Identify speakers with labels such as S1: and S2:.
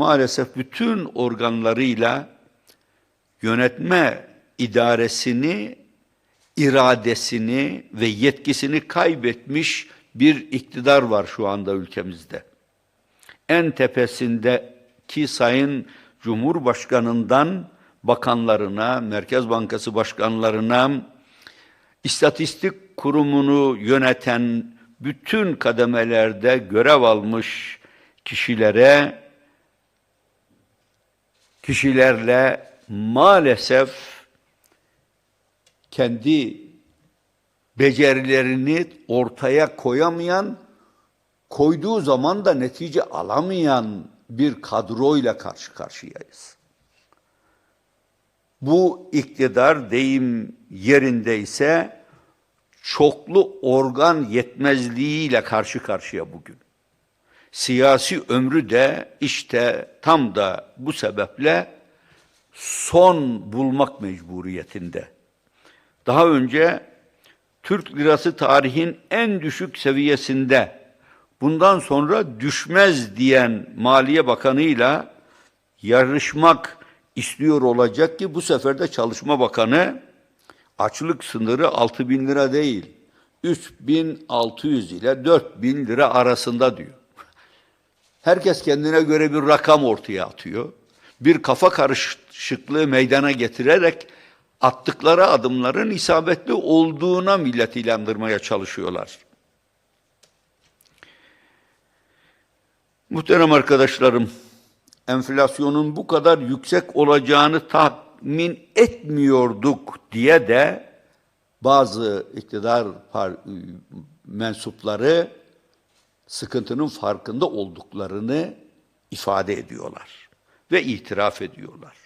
S1: maalesef bütün organlarıyla yönetme idaresini, iradesini ve yetkisini kaybetmiş bir iktidar var şu anda ülkemizde. En tepesindeki Sayın Cumhurbaşkanından bakanlarına, Merkez Bankası başkanlarına, İstatistik kurumunu yöneten bütün kademelerde görev almış kişilere kişilerle maalesef kendi becerilerini ortaya koyamayan, koyduğu zaman da netice alamayan bir kadroyla karşı karşıyayız. Bu iktidar deyim yerinde ise çoklu organ yetmezliğiyle karşı karşıya bugün. Siyasi ömrü de işte tam da bu sebeple son bulmak mecburiyetinde. Daha önce Türk lirası tarihin en düşük seviyesinde bundan sonra düşmez diyen Maliye Bakanı'yla yarışmak istiyor olacak ki bu sefer de Çalışma Bakanı açlık sınırı 6 bin lira değil, 3600 ile 4000 lira arasında diyor. Herkes kendine göre bir rakam ortaya atıyor. Bir kafa karışıklığı meydana getirerek attıkları adımların isabetli olduğuna millet ilandırmaya çalışıyorlar. Muhterem arkadaşlarım, enflasyonun bu kadar yüksek olacağını tahmin etmiyorduk diye de bazı iktidar mensupları sıkıntının farkında olduklarını ifade ediyorlar ve itiraf ediyorlar.